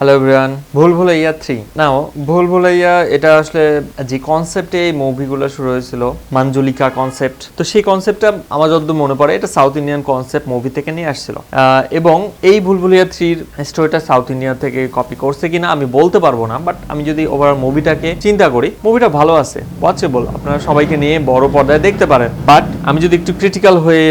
Hello everyone ভুল Bhulaiyaa three নাও ভুল ভুলাইয়া এটা আসলে যে কনসেপ্টে এই মুভিগুলো শুরু হয়েছিল, মাঞ্জুলিকা কনসেপ্ট তো সেই কনসেপ্টটা আমার যতদূর মনে পড়ে, এটা সাউথ ইন্ডিয়ান কনসেপ্ট মুভি থেকে নিয়ে আসছিল। এবং এই ভুল ভুলাইয়া থ্রির স্টোরিটা সাউথ ইন্ডিয়া থেকে কপি করছে কিনা আমি বলতে পারব না বাট আমি যদি ওভারঅল মুভিটাকে চিন্তা করি মুভিটা ভালো আছে ওয়াচেবল আপনারা সবাইকে নিয়ে বড় পর্দায় দেখতে পারেন। বাট আমি যদি একটু ক্রিটিক্যাল হয়ে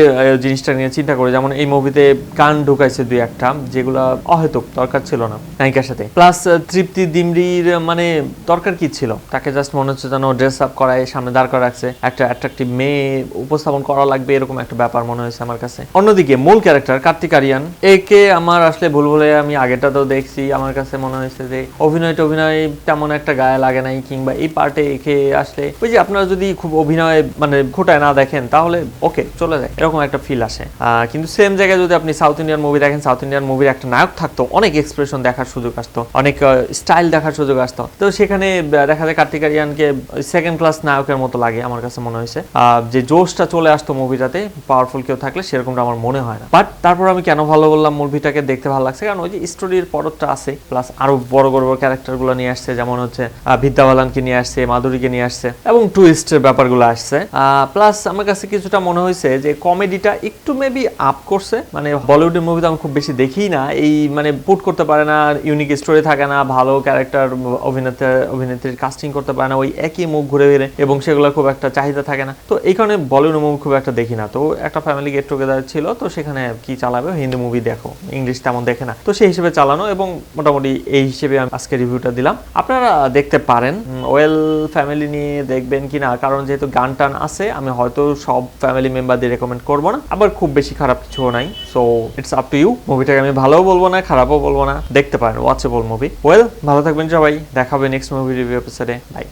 জিনিসটা নিয়ে চিন্তা করি, যেমন এই মুভিতে কান ঢুকাইছে দুই একটা, যেগুলো অহেতুক, দরকার ছিল না। নায়িকার সাথে। প্লাস তৃপ্তি দিমরির মানে দরকার কি ছিল? তাকে জাস্ট মনে হচ্ছে যেন ড্রেস আপ করায়, সামনে দাঁড় করা রাখছে। একটা অ্যাট্রাকটিভ মেয়ে উপস্থাপন করা লাগবে, এরকম একটা ব্যাপার মনে হয়েছে আমার কাছে। অন্যদিকে, মূল ক্যারেক্টার কার্তিক আরিয়ান, একে আমার আসলে ভুল বলে আমি আগেটাতেও দেখছি, আমার কাছে মনে হয়েছে যে অভিনয় টভিনয় তেমন একটা গায়ে লাগে নাই, কিংবা এই পার্টে একে আসলে, ওই যে আপনারা যদি খুব অভিনয় মানে খোটায় না দেখেন, তাহলে ওকে চলে যায়, এরকম একটা ফিল আসে। কিন্তু সেম জায়গায় যদি আপনি সাউথ ইন্ডিয়ান মুভি দেখেন সাউথ ইন্ডিয়ান মুভির একটা নায়ক থাকতো, অনেক এক্সপ্রেশন দেখার সুযোগ আসতো অনেক স্টাইল দেখার সুযোগ আসতো। তো সেখানে দেখা যায় কার্তিক আরিয়ানকে সেকেন্ড ক্লাস নায়কের মতো লাগে আমার কাছে মনে হয়েছে। যে জোশটা চলে আসতো মুভিটাতে পাওয়ারফুল কেউ থাকলে সেরকমটা আমার মনে হয় না। বাট তারপর আমি কেন ভালো বললাম মুভিটাকে দেখতে ভালো লাগছে? কারণ ওই যে স্টোরির পরতটা আছে প্লাস আরও বড় বড় বড় ক্যারেক্টারগুলো নিয়ে আসছে যেমন হচ্ছে আহ, বিদ্যা বালানকে নিয়ে আসছে মাধুরীকে নিয়ে আসছে এবং টুইস্টের ব্যাপারগুলো আসছে। প্লাস আমার কাছে কিছুটা মনে হয়েছে যে কমেডিটা একটু মেবি আপ করছে। মানে বলিউডের মুভি তো আমি খুব বেশি দেখি না এই মানে পুট করতে পারে না ইউনিক স্টোরি থাকে না, ভালো ক্যারেক্টার অভিনেতা, অভিনেত্রীর কাস্টিং করতে পারে না, ওই একই মুখ ঘুরে ফিরে এবং সেগুলো খুব একটা চাহিদা থাকে না। তো এই কারণে বলিউড মুভি খুব একটা দেখি না। তো একটা ফ্যামিলি গেট টুগেদার ছিল, তো সেখানে কি চালাবে? হিন্দি মুভি দেখো ইংলিশ তেমন দেখে না। তো সেই হিসেবে চালানো এবং মোটামুটি এই হিসেবে আমি আজকে রিভিউটা দিলাম। আপনারা দেখতে পারেন ওয়েল ফ্যামিলি নিয়ে দেখবেন কি না কারণ যেহেতু গান টান আছে, আমি হয়তো সব ফ্যামিলি মেম্বারদের রেকমেন্ড করব না। আবার খুব বেশি খারাপ কিছু নাই so it's up to you মুভিটাকে আমি ভালোও বলব না, খারাপও বলব না, দেখতে পারেন। ওয়াচেবল মুভি ওয়েল ভালো থাকবেন সবাই। দেখাবে নেক্সট মুভি রিভিউ এপিসোডে বাই